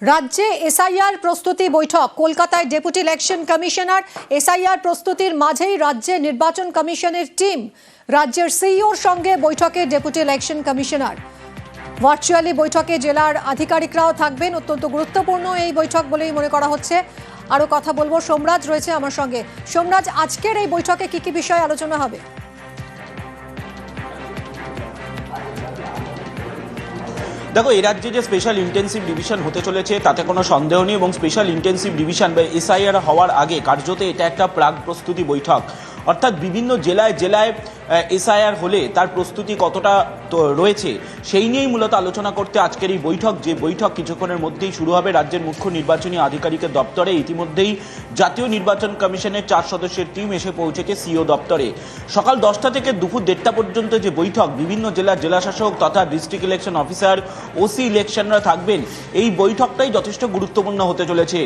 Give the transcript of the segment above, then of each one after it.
রাজ্যে এসআইআর প্রস্তুতি বৈঠক। কলকাতায় ডেপুটি ইলেকশন কমিশনার এসআইআর প্রস্তুতির মাঝেই রাজ্যে নির্বাচন কমিশনের টিম। রাজ্যের সিইওর সঙ্গে বৈঠকে ডেপুটি ইলেকশন কমিশনার ভার্চুয়ালি বৈঠকে জেলার আধিকারিকরাও থাকবেন। অত্যন্ত গুরুত্বপূর্ণ এই বৈঠক বলেই মনে করা হচ্ছে। আরও কথা বলব। সোমরাজ রয়েছে আমার সঙ্গে। সোমরাজ, আজকের এই বৈঠকে কি কি বিষয় আলোচনা হবে? দেখো এ রাজ্যে যে স্পেশাল ইন্টেন্সিভ ডিভিশন হতে চলেছে, তাতে কোনো সন্দেহ নেই এবং স্পেশাল ইন্টেন্সিভ ডিভিশন বা এসআইআর হওয়ার আগে কার্যত এটা একটা প্রাক প্রস্তুতি বৈঠক। অর্থাৎ বিভিন্ন জেলায় জেলায় এসআইআর হলে তার প্রস্তুতি কতটা রয়েছে, সেই নিয়েই মূলত আলোচনা করতে আজকের এই বৈঠক। যে বৈঠক কিছুক্ষণের মধ্যেই শুরু হবে রাজ্যের মুখ্য নির্বাচনী আধিকারিকের দপ্তরে। ইতিমধ্যেই জাতীয় নির্বাচন কমিশনের চার সদস্যের টিম এসে পৌঁছেছে সিও দপ্তরে। সকাল দশটা থেকে দুপুর দেড়টা পর্যন্ত যে বৈঠক, বিভিন্ন জেলার জেলাশাসক তথা ডিস্ট্রিক্ট ইলেকশন অফিসার, ওসি ইলেকশনরা থাকবেন, এই বৈঠকটাই যথেষ্ট গুরুত্বপূর্ণ হতে চলেছে।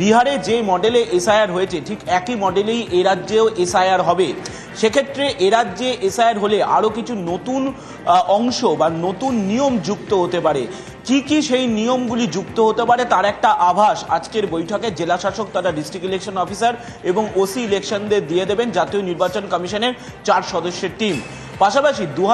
বিহারে যে মডেলে এসআইআর হয়েছে, ঠিক একই মডেলেই এ রাজ্যেও এসআইআর হবে। সেক্ষেত্রে এ রাজ্যে এসআইআর হলে আরও কিছু নতুন অংশ বা নতুন নিয়ম যুক্ত হতে পারে। কি কি সেই নিয়মগুলি যুক্ত হতে পারে তার একটা আভাস আজকের বৈঠকে জেলা শাসক তথা ডিস্ট্রিক্ট ইলেকশন অফিসার এবং ওসি ইলেকশনদের দিয়ে দেবেন জাতীয় নির্বাচন কমিশনের চার সদস্যের টিম পাশাপাশি দু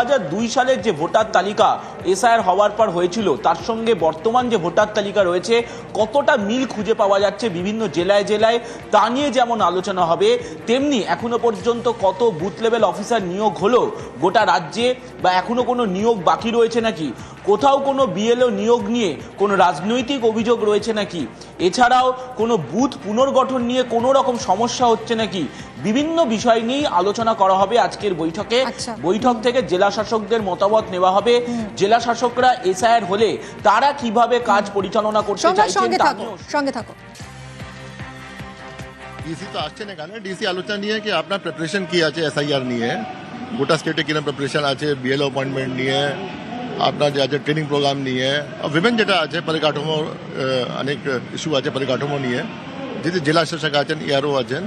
সালের যে ভোটার তালিকা এসআইআর হওয়ার পর হয়েছিল, তার সঙ্গে বর্তমান যে ভোটার তালিকা রয়েছে, কতটা মিল খুঁজে পাওয়া যাচ্ছে বিভিন্ন জেলায় জেলায়, তা নিয়ে যেমন আলোচনা হবে, তেমনি এখনও পর্যন্ত কত বুথ লেভেল অফিসার নিয়োগ হলো গোটা রাজ্যে, বা এখনও কোনো নিয়োগ বাকি রয়েছে নাকি? কোথাও কোনো বিএলও নিয়োগ নিয়ে কোনো রাজনৈতিক অভিযোগ রয়েছে নাকি? এছাড়াও কোনো বুথ পুনর্গঠন নিয়ে কোনো রকম সমস্যা হচ্ছে নাকি? বিভিন্ন বিষয় নিয়েই আলোচনা করা হবে আজকের বৈঠকে। আচ্ছা। বৈঠক থেকে জেলা শাসকদের মতামত নেওয়া হবে। জেলা শাসকরা এসআইআর হলে তারা কীভাবে কাজ পরিচালনা করতে চাইছেন সঙ্গে থাকো নিয়েও সঙ্গে থাকো। ডিসি তো আসছে না কেন? ডিসি আলোচনা নিয়ে কি আপনার প্রিপারেশন কি আছে এসআইআর নিয়ে? গোটা স্টেটে কীরকম প্রিপারেশন আছে? বিএলও অ্যাপয়েন্টমেন্ট নিয়ে আপনার যে আছে ট্রেনিং প্রোগ্রাম নিয়ে উইমেন যেটা আছে পরিকাঠামো অনেক ইস্যু আছে পরিকাঠামো নিয়ে। যদি জেলা শাসক আছেন ইয়ারও আছেন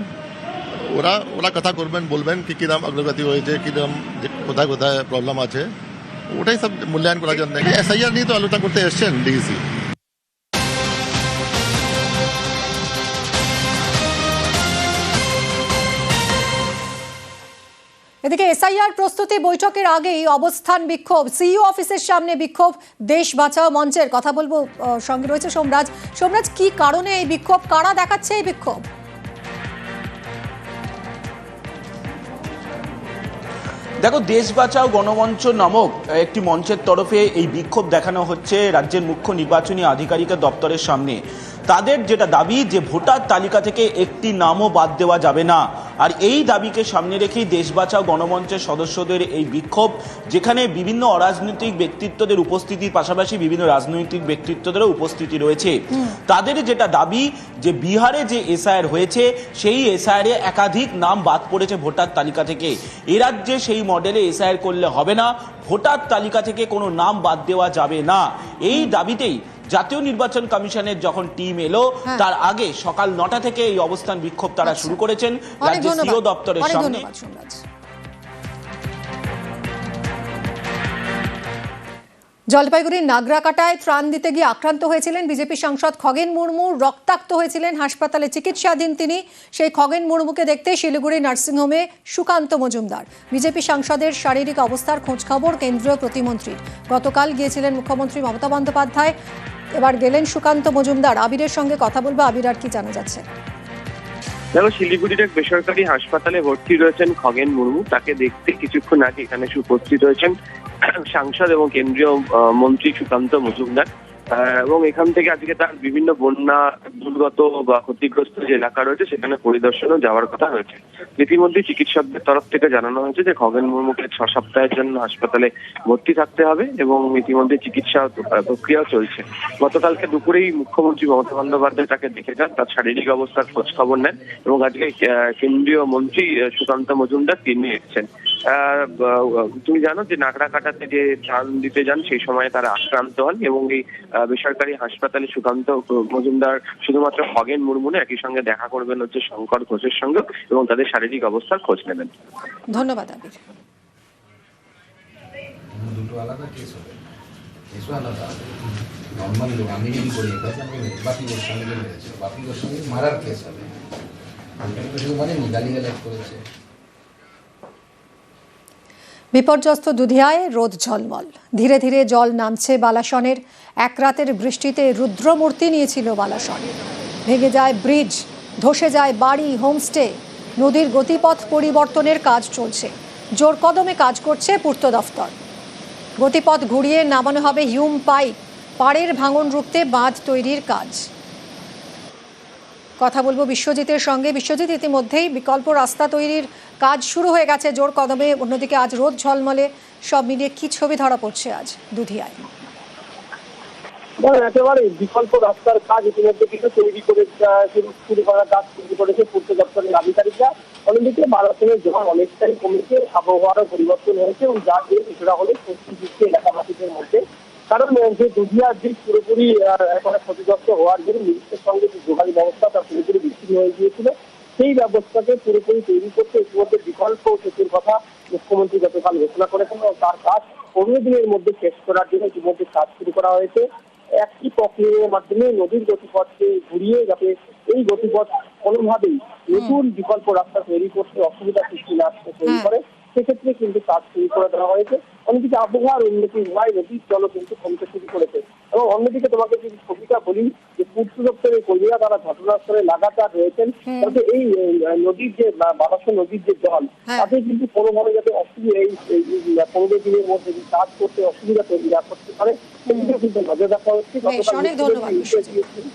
ওরা ওরা কথা করবেন, বলবেন কি, কিরম অগ্রগতি হয়েছে, কিরম যে কোথায় কোথায় প্রবলেম আছে। ওটাই সব মূল্যায়ন করার জন্য। এসআইআর নিয়ে তো আলোচনা করতে এসছেন ডিসি এদিকে এসআইআর প্রস্তুতি বৈঠকের আগেই অবস্থান বিক্ষোভ। সিইও অফিসের সামনে বিক্ষোভ। দেশ বাঁচাও মঞ্চের কথা বলব সঙ্গে রয়েছে সোমরাজ। সোমরাজ, কি কারণে এই বিক্ষোভ? কারা দেখাচ্ছে এই বিক্ষোভ? দেখো, দেশ বাঁচাও, গণমঞ্চ নামক একটি মঞ্চের তরফে এই বিক্ষোভ দেখানো হচ্ছে রাজ্যের মুখ্য নির্বাচনী আধিকারিকের দপ্তরের সামনে। তাদের যেটা দাবি যে ভোটার তালিকা থেকে একটি নামও বাদ দেওয়া যাবে না। আর এই দাবিকে সামনে রেখেই দেশ বাঁচাও গণমঞ্চের সদস্যদের এই বিক্ষোভ যেখানে বিভিন্ন অরাজনৈতিক ব্যক্তিত্বদের উপস্থিতির পাশাপাশি বিভিন্ন রাজনৈতিক ব্যক্তিত্বদেরও উপস্থিতি রয়েছে। তাদের যেটা দাবি যে বিহারে যে এসআইআর হয়েছে সেই এসআইআর একাধিক নাম বাদ পড়েছে ভোটার তালিকা থেকে। এ রাজ্যে সেই মডেলে এসআইআর করলে হবে না ভোটার তালিকা থেকে কোনো নাম বাদ দেওয়া যাবে না। এই দাবিতেই জাতীয় নির্বাচন কমিশনের যখন টিম এলো হ্যাঁ। তার আগে সকাল নটা থেকে এই অবস্থান বিক্ষোভ তারা আচ্ছা। শুরু করেছেন অনেক রাজ্যের সিও দপ্তরের সামনে। জলপাইগুড়ির নাগরাকাটায় ত্রাণ দিতে গিয়ে আক্রান্ত হয়েছিলেন বিজেপি সাংসদ খগেন মুর্মু রক্তাক্ত হয়েছিলেন হাসপাতালে চিকিৎসাধীন তিনি। সেই খগেন মুর্মুকে দেখতে শিলিগুড়ি নার্সিংহোমে সুকান্ত মজুমদার। বিজেপি সাংসদের শারীরিক অবস্থার খোঁজখবর কেন্দ্রীয় প্রতিমন্ত্রীর। গতকাল গিয়েছিলেন মুখ্যমন্ত্রী মমতা বন্দ্যোপাধ্যায়। এবার গেলেন সুকান্ত মজুমদার। আবিরের সঙ্গে কথা বলব। আবির আর কি জানা যাচ্ছে? দেখো, শিলিগুড়ির এক বেসরকারি হাসপাতালে ভর্তি রয়েছেন খগেন মুর্মু। তাকে দেখতে কিছুক্ষণ আগে এখানে উপস্থিত হয়েছেন সাংসদ এবং কেন্দ্রীয় মন্ত্রী সুকান্ত মজুমদার। এবং এখান থেকে আজকে তার বিভিন্ন বন্যা দুর্গত বা ক্ষতিগ্রস্ত যে এলাকা রয়েছে, সেখানে পরিদর্শনও যাওয়ার কথা রয়েছে ইতিমধ্যে চিকিৎসকদের তরফ থেকে জানানো হয়েছে যে খগেন মুর্মুকে ছ সপ্তাহের জন্য হাসপাতালে ভর্তি থাকতে হবে এবং ইতিমধ্যে চিকিৎসা প্রক্রিয়াও চলছে। গতকালকে দুপুরেই মুখ্যমন্ত্রী মমতা বন্দ্যোপাধ্যায় তাকে দেখে যান, তার শারীরিক অবস্থার খোঁজ খবর নেন এবং আজকে কেন্দ্রীয় মন্ত্রী সুকান্ত মজুমদার তিনি এসেছেন। তুমি জানো যে নাগরা কাটাতে যে ত্রাণ দিতে যান সেই সময় তারা আক্রান্ত হন এবং এই বেসরকারি হাসপাতালে সুকান্ত মজুমদার শুধুমাত্র হগেন মুর্মু না, একই সঙ্গে দেখা করবেন হচ্ছে শঙ্কর ঘোষের সঙ্গে এবং তাদের শারীরিক অবস্থার খোঁজ নেবেন। ধন্যবাদ আবির। দুটো আলাদা কেস হবে। কেসও আলাদা নর্মাল লোক আমি যদি করি এটা তো বাপি গোস্বামীকে মেরেছিল বাপি গোস্বামী মারার কেস হবে। আমি তো শুধু মানে করেছে। বিপর্যস্ত দুধিয়ায় রোদ ঝলমল। ধীরে ধীরে জল নামছে বালাসনের। এক রাতের বৃষ্টিতে রুদ্রমূর্তি নিয়েছিল বালাসন। ভেঙে যায় ব্রিজ, ধসে যায় বাড়ি, হোমস্টে। নদীর গতিপথ পরিবর্তনের কাজ চলছে। জোর কদমে কাজ করছে পূর্ত দফতর। গতিপথ ঘুরিয়ে নামানো হবে হিউম পাইপ। পাড়ের ভাঙন রুখতে বাঁধ তৈরির কাজ। কথা বলব বিশ্বজিতের সঙ্গে। বিশ্বজিৎ, ইতিমধ্যেই বিকল্প রাস্তা তৈরির কাজ শুরু হয়ে গেছে জোর কদমে। অন্যদিকে আজ রোদ ঝলমলে, সব মিলিয়ে কি ছবি ধরা পড়ছে আজ দুধিয়ায়? একেবারে বিকল্প রাস্তার কাজ ইতিমধ্যে কিন্তু তৈরি করে শুরু করার কাজ শুরু করেছে পূর্ত দপ্তরের আধিকারিকরা। অন্যদিকে মারাথনের জল অনেকটাই কমেছে, আবহাওয়ারও পরিবর্তন হয়েছে এবং যার জন্য কিছুটা হলে স্বস্তি দিচ্ছে এলাকাবাসীদের মধ্যে। কারণ যে দুধিয়ার দিক পুরোপুরি একেবারে ক্ষতিগ্রস্ত হওয়ার জন্য মিনিস্টের সঙ্গে যে যোগাযোগ ব্যবস্থা তা পুরোপুরি বিচ্ছিন্ন হয়ে গিয়েছিল সেই ব্যবস্থাকে পুরোপুরি তৈরি করতে ইতিমধ্যে বিকল্প সেতুর কথা মুখ্যমন্ত্রী গতকাল ঘোষণা করেছেন এবং তার কাজ পনেরো দিনের মধ্যে শেষ করার জন্য ইতিমধ্যে কাজ শুরু করা হয়েছে একটি প্রক্রিয়ার মাধ্যমে নদীর গতিপথকে ঘুরিয়ে যাতে এই গতিপথ কোনোভাবেই নতুন বিকল্প রাস্তা তৈরি করতে অসুবিধা সৃষ্টি না তৈরি। করে সেক্ষেত্রে কিন্তু কাজ শুরু করে দেওয়া হয়েছে অন্যদিকে আবহাওয়ার উন্নতি হওয়ায় নদীর জলও কিন্তু কমতে শুরু করেছে এবং অন্যদিকে তোমাকে যদি ছবিটা বলি যে পূর্ত দপ্তরের কর্মীরা তারা ঘটনাস্থলে লাগাতার রয়েছেন হুম। তাতে এই আহ, নদীর যে বা- বারাস নদীর যে জল হ্যাঁ। তাতে কিন্তু কোনোভাবে যাতে অসুবিধা এই এই, এই, পনেরো দিনের মধ্যে যে কাজ করতে অসুবিধা তৈরি না করতে পারে সেদিকেও কিন্তু নজর রাখা হচ্ছে বেশ, গতকাল অনেক ধন্যবাদ, মুখ্যমন্ত্রী বিশ্বজিৎ। দিয়েছেন।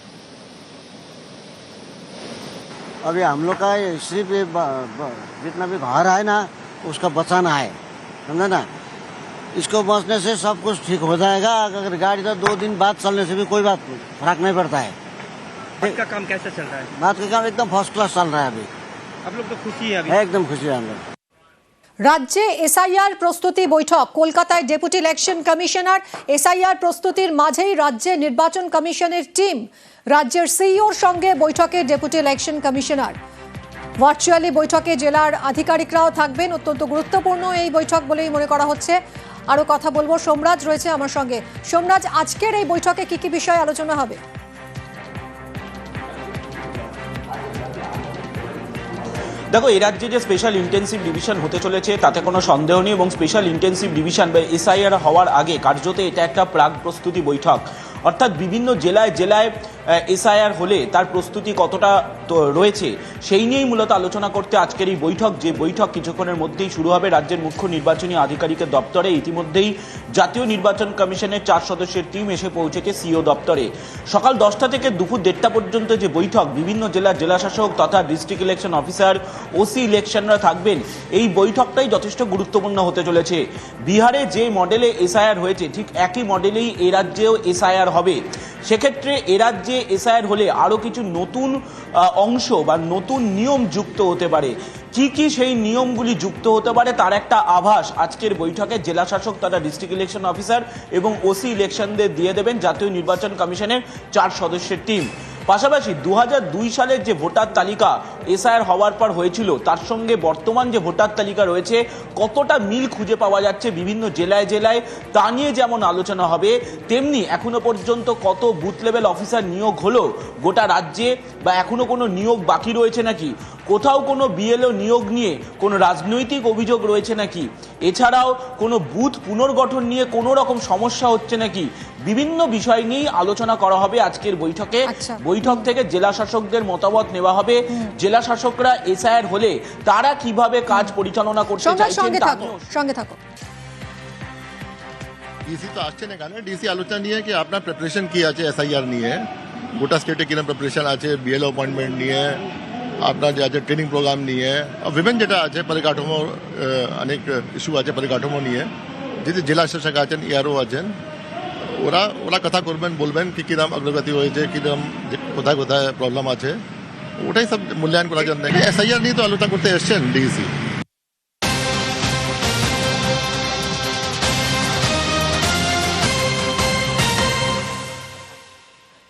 अभी हम लोग का ये सिर्फ ये ब- ब- जितना भी घर है ना उसका बचाना है समझा ना इसको बचने से सब कुछ ठीक हो जाएगा अगर गाड़ी तो दो दिन बाद चलने से भी कोई बात फर्क नहीं पड़ता है बात का काम कैसे चल रहा है बात का काम एकदम फर्स्ट क्लास चल रहा है अभी आप लोग तो खुशी है अभी एकदम खुशी है हम लोग রাজ্যে এসআইআর প্রস্তুতি বৈঠক কলকাতায় ডেপুটি ইলেকশন কমিশনার এসআইআর প্রস্তুতির মাঝেই রাজ্যে নির্বাচন কমিশনের টিম রাজ্যের সিইওর সঙ্গে বৈঠকে ডেপুটি ইলেকশন কমিশনার ভার্চুয়ালি বৈঠকে জেলার আধিকারিকরাও থাকবেন। অত্যন্ত গুরুত্বপূর্ণ এই বৈঠক বলেই মনে করা হচ্ছে। আরও কথা বলব, সোমরাজ রয়েছে আমার সঙ্গে। সোমরাজ, আজকের এই বৈঠকে কি কি বিষয় আলোচনা হবে? দেখো, এই রাজ্যে যে স্পেশাল ইন্টেন্সিভ ডিভিশন হতে চলেছে, তাতে কোনো সন্দেহ নেই এবং স্পেশাল ইন্টেন্সিভ ডিভিশন বা এসআইআর হওয়ার আগে কার্যত এটা একটা প্রাক প্রস্তুতি বৈঠক। অর্থাৎ বিভিন্ন জেলায় জেলায় এসআইআর হলে তার প্রস্তুতি কতটা রয়েছে, সেই নিয়েই মূলত আলোচনা করতে আজকের এই বৈঠক, যে বৈঠক কিছুক্ষণের মধ্যেই শুরু হবে রাজ্যের মুখ্য নির্বাচনী আধিকারিকের দপ্তরে। ইতিমধ্যেই জাতীয় নির্বাচন কমিশনের চার সদস্যের টিম এসে পৌঁছেছে সিও দপ্তরে। সকাল দশটা থেকে দুপুর দেড়টা পর্যন্ত যে বৈঠক, বিভিন্ন জেলার জেলাশাসক তথা ডিস্ট্রিক্ট ইলেকশন অফিসার, ওসি ইলেকশনরা থাকবেন, এই বৈঠকটাই যথেষ্ট গুরুত্বপূর্ণ হতে চলেছে। বিহারে যে মডেলে এসআইআর হয়েছে, ঠিক একই মডেলেই এ রাজ্যেও এসআইআর হবে। সেক্ষেত্রে এ রাজ্যে এসআইআর হলে আরও কিছু নতুন অংশ বা নতুন নিয়ম যুক্ত হতে পারে। কি কি সেই নিয়মগুলি যুক্ত হতে পারে তার একটা আভাস আজকের বৈঠকে জেলা শাসক তথা ডিস্ট্রিক্ট ইলেকশন অফিসার এবং ওসি ইলেকশনদের দিয়ে দেবেন জাতীয় নির্বাচন কমিশনের চার সদস্যের টিম পাশাপাশি দু সালের যে ভোটার তালিকা এসআইআর হওয়ার পর হয়েছিল তার সঙ্গে বর্তমান যে ভোটার তালিকা রয়েছে কতটা মিল খুঁজে পাওয়া যাচ্ছে বিভিন্ন জেলায় জেলায় তা নিয়ে যেমন আলোচনা হবে তেমনি এখনও পর্যন্ত কত বুথ লেভেল অফিসার নিয়োগ হলো গোটা রাজ্যে বা এখনও কোনো নিয়োগ বাকি রয়েছে নাকি? কোথাও কোনো বিএলও নিয়োগ নিয়ে কোনো রাজনৈতিক অভিযোগ রয়েছে নাকি? এছাড়াও কোনো বুথ পুনর্গঠন নিয়ে কোনো রকম সমস্যা হচ্ছে নাকি? বিভিন্ন বিষয় নিয়েই আলোচনা করা হবে আজকের বৈঠকে। আচ্ছা। বৈঠক থেকে জেলা শাসকদের মতামত নেওয়া হবে। জেলা শাসকরা এসআইআর হলে তারা কীভাবে কাজ পরিচালনা করতে চাইছেন সঙ্গে থাকো ডিসি তো আসছে না ডিসি আলোচনা নিয়ে কি আপনার প্রিপারেশন কি আছে এসআইআর নিয়ে? গোটা স্টেটে কীরকম প্রিপারেশন আছে? বিএলও অ্যাপয়েন্টমেন্ট নিয়ে আপনার যে আছে ট্রেনিং প্রোগ্রাম নিয়ে আর বিভিন্ন যেটা আছে পরিকাঠামো অনেক ইস্যু আছে পরিকাঠামো নিয়ে। যদি জেলা শাসক আছেন ইয়ারও আছেন ওরা ওরা কথা করবেন বলবেন কি কিরম অগ্রগতি হয়েছে কিরম কোথায় কোথায় প্রবলেম আছে। ওটাই সব মূল্যায়ন করার জন্য এসআইআর নিয়ে তো আলোচনা করতে এসছেন ডিসি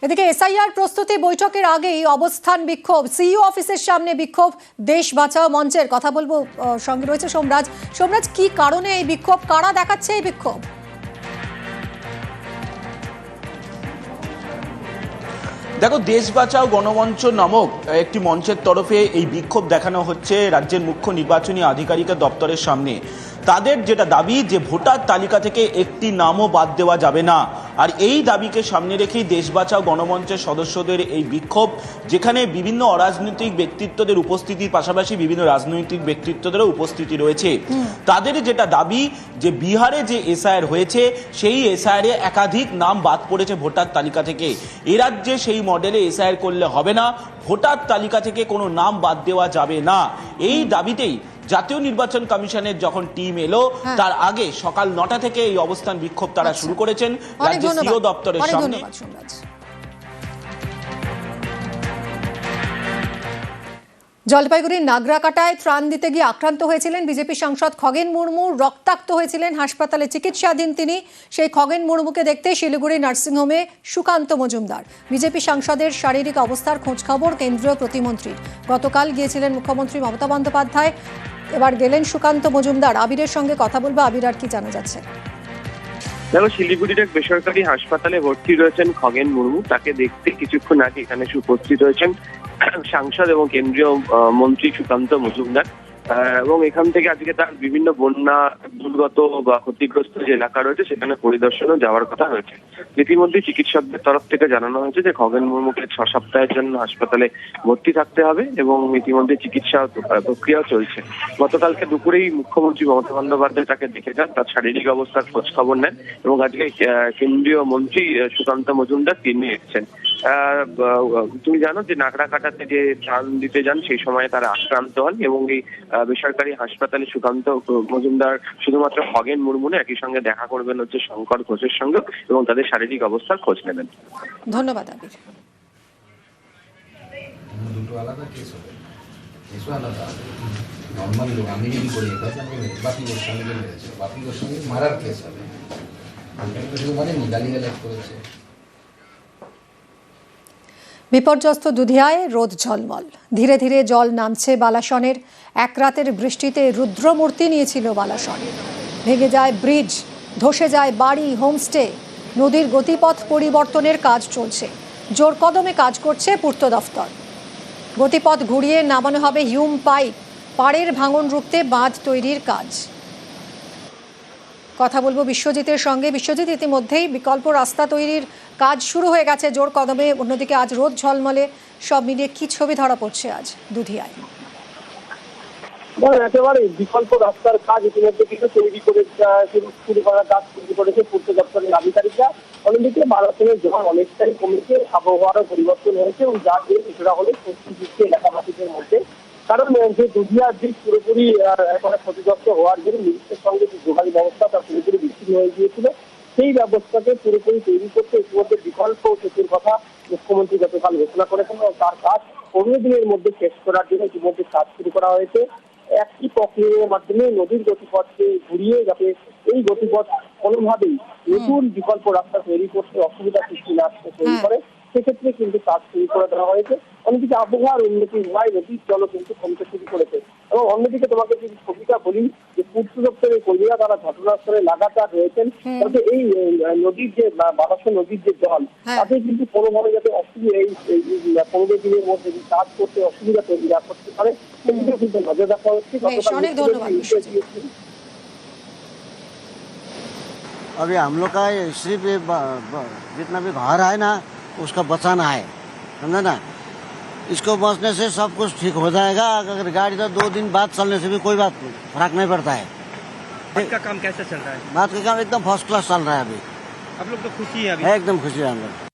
এদিকে এসআইআর প্রস্তুতি বৈঠকের আগেই অবস্থান বিক্ষোভ। সিইও অফিসের সামনে বিক্ষোভ, দেশ বাঁচাও মঞ্চের কথা বলব সঙ্গে রয়েছে সোমরাজ। সোমরাজ, কি কারণে এই বিক্ষোভ? কারা দেখাচ্ছে এই বিক্ষোভ? দেখো, দেশ বাঁচাও গণমঞ্চ নামক একটি মঞ্চের তরফে এই বিক্ষোভ দেখানো হচ্ছে রাজ্যের মুখ্য নির্বাচনী আধিকারিকের দপ্তরের সামনে। তাদের যেটা দাবি যে ভোটার তালিকা থেকে একটি নামও বাদ দেওয়া যাবে না। আর এই দাবিকে সামনে রেখেই দেশ বাঁচাও গণমঞ্চের সদস্যদের এই বিক্ষোভ যেখানে বিভিন্ন অরাজনৈতিক ব্যক্তিত্বদের উপস্থিতির পাশাপাশি বিভিন্ন রাজনৈতিক ব্যক্তিত্বদেরও উপস্থিতি রয়েছে। তাদের যেটা দাবি যে বিহারে যে এসআইআর হয়েছে সেই এসআইআরে একাধিক নাম বাদ পড়েছে ভোটার তালিকা থেকে। এ রাজ্যে সেই মডেলে এসআইআর করলে হবে না ভোটার তালিকা থেকে কোনো নাম বাদ দেওয়া যাবে না। এই দাবিতেই জাতীয় নির্বাচন কমিশনের যখন টিম এলো হ্যাঁ। তার আগে সকাল নটা থেকে এই অবস্থান বিক্ষোভ তারা শুরু করেছেন রাজ্যের সিও দপ্তরের সামনে। জলপাইগুড়ির নাগরাকাটায় ত্রাণ দিতে গিয়ে আক্রান্ত হয়েছিলেন বিজেপি সাংসদ খগেন মুর্মু রক্তাক্ত হয়েছিলেন হাসপাতালে চিকিৎসাধীন তিনি। সেই খগেন মুর্মুকে দেখতে শিলিগুড়ি নার্সিংহোমে সুকান্ত মজুমদার। বিজেপি সাংসদের শারীরিক অবস্থার খোঁজখবর কেন্দ্রীয় প্রতিমন্ত্রীর। গতকাল গিয়েছিলেন মুখ্যমন্ত্রী মমতা বন্দ্যোপাধ্যায়। এবার গেলেন সুকান্ত মজুমদার। আবিরের সঙ্গে কথা বলব। আবির, আর কি জানা যাচ্ছে? দেখো, শিলিগুড়ির এক বেসরকারি হাসপাতালে ভর্তি রয়েছেন খগেন মুর্মু। তাকে দেখতে কিছুক্ষণ আগে এখানে উপস্থিত হয়েছেন সাংসদ এবং কেন্দ্রীয় মন্ত্রী সুকান্ত মজুমদার। এবং এখান থেকে আজকে তার বিভিন্ন বন্যা দুর্গত বা ক্ষতিগ্রস্ত যে এলাকা রয়েছে, সেখানে পরিদর্শনও যাওয়ার কথা হয়েছে ইতিমধ্যে চিকিৎসকদের তরফ থেকে জানানো হয়েছে যে, খগেন মুর্মুকে ছ সপ্তাহের জন্য হাসপাতালে ভর্তি থাকতে হবে এবং ইতিমধ্যে চিকিৎসা প্রক্রিয়াও চলছে। গতকালকে দুপুরেই মুখ্যমন্ত্রী মমতা বন্দ্যোপাধ্যায় তাকে দেখে যান। তার শারীরিক অবস্থার খোঁজ খবর নেন এবং আজকে কেন্দ্রীয় মন্ত্রী সুকান্ত মজুমদার তিনি এসেছেন। তুমি জানো যে নাগরা কাটাতে যে ত্রাণ দিতে যান সেই সময় তারা আক্রান্ত হন এবং এই আহ, বেসরকারি হাসপাতালে সুকান্ত মজুমদার শুধুমাত্র খগেন মুর্মু না, একই সঙ্গে দেখা করবেন হচ্ছে শঙ্কর ঘোষের সঙ্গে এবং তাদের শারীরিক অবস্থার খোঁজ নেবেন। ধন্যবাদ আবির। দুটো আলাদা কেস হবে। কেসও আলাদা। নর্মাল লোক আমি যদি করি একাজ আমাকে বাপি গোস্বামীকে মেরেছে বাপি গোস্বামী মারার কেস হবে। তো কেউ করেছে। বিপর্যস্ত দুধিয়ায় রোদ ঝলমল। ধীরে ধীরে জল নামছে বালাসনের। এক রাতের বৃষ্টিতে রুদ্রমূর্তি নিয়েছিল বালাসন। ভেঙে যায় ব্রিজ, ধসে যায় বাড়ি, হোমস্টে। নদীর গতিপথ পরিবর্তনের কাজ চলছে। জোর কদমে কাজ করছে পূর্ত দফতর। গতিপথ ঘুরিয়ে নামানো হবে হিউম পাইপ। পাড়ের ভাঙন রুখতে বাঁধ তৈরির কাজ। কথা বলব বিশ্বজিতের সঙ্গে। বিশ্বজিৎ ইতিমধ্যেই বিকল্প রাস্তা তৈরির কাজ শুরু হয়ে গেছে জোর কদমে। অন্যদিকে আজ রোদ ঝলমলে। সব মিলিয়ে কি ছবি ধরা পড়ছে আজ দুধিয়ায় একেবারে বিকল্প রাস্তার কাজ ইতিমধ্যে কিন্তু তৈরি করে শুরু করার কাজ করেছে পূর্ত দপ্তরের আধিকারিকরা। অন্যদিকে মারাথনের জল অনেকটাই কমেছে, আবহাওয়ারও পরিবর্তন হয়েছে এবং যার জন্য কিছুটা হলে দিচ্ছে এলাকাবাসীদের মধ্যে কারণ যে দুধিয়ার দিক পুরোপুরি একেবারে ক্ষতিগ্রস্ত হওয়ার জন্য মিনিস্টের সঙ্গে যে যোগাযোগ ব্যবস্থা তা পুরোপুরি বিচ্ছিন্ন হয়ে গিয়েছিল সেই ব্যবস্থাকে পুরোপুরি তৈরি করতে ইতিমধ্যে বিকল্প সেতুর কথা মুখ্যমন্ত্রী গতকাল ঘোষণা করেছেন এবং তার কাজ পনেরো দিনের মধ্যে শেষ করার জন্য ইতিমধ্যে কাজ শুরু করা হয়েছে। একই প্রক্রিয়ার মাধ্যমে নদীর গতিপথকে ঘুরিয়ে যাতে এই গতিপথ কোনোভাবেই নতুন বিকল্প রাস্তা তৈরি করতে অসুবিধা সৃষ্টি না তৈরি। করে সেক্ষেত্রে কিন্তু কাজ শুরু করে দেওয়া হয়েছে। অন্যদিকে আবহাওয়ার উন্নতি হওয়ায় নদীর জলও কিন্তু কমতে শুরু করেছে এবং অন্যদিকে তোমাকে যদি ছবিটা বলি যে পূর্ত দপ্তরের কর্মীরা তারা ঘটনাস্থলে লাগাতার রয়েছেন যাতে এই আহ, নদীর যে বা- বারাসা নদীর যে জল হ্যাঁ। তাতে কিন্তু কোনোভাবে যাতে অসুবিধা এই এই- এই পনেরো দিনের মধ্যে যে কাজ করতে অসুবিধা তৈরি না করতে পারে সেদিকেও কিন্তু নজর রাখা হচ্ছে বেশ, গতকাল অনেক ধন্যবাদ, মুখ্যমন্ত্রী বিশ্বজিৎ। দিয়েছেন। अभी हम लोग का ये सिर्फ ये ब- ब- जितना भी घर है ना उसका बचाना है समझा ना इसको बचने से सब कुछ ठीक हो जाएगा। अगर गाड़ी तो दो दिन बाद चलने से भी कोई बात फ़र्क नहीं पड़ता है। बात का काम कैसा चल रहा है? बात का काम एकदम फ़र्स्ट क्लास चल रहा है अभी। आप लोग तो खुशी है अभी। एकदम खुशी है हम लोग।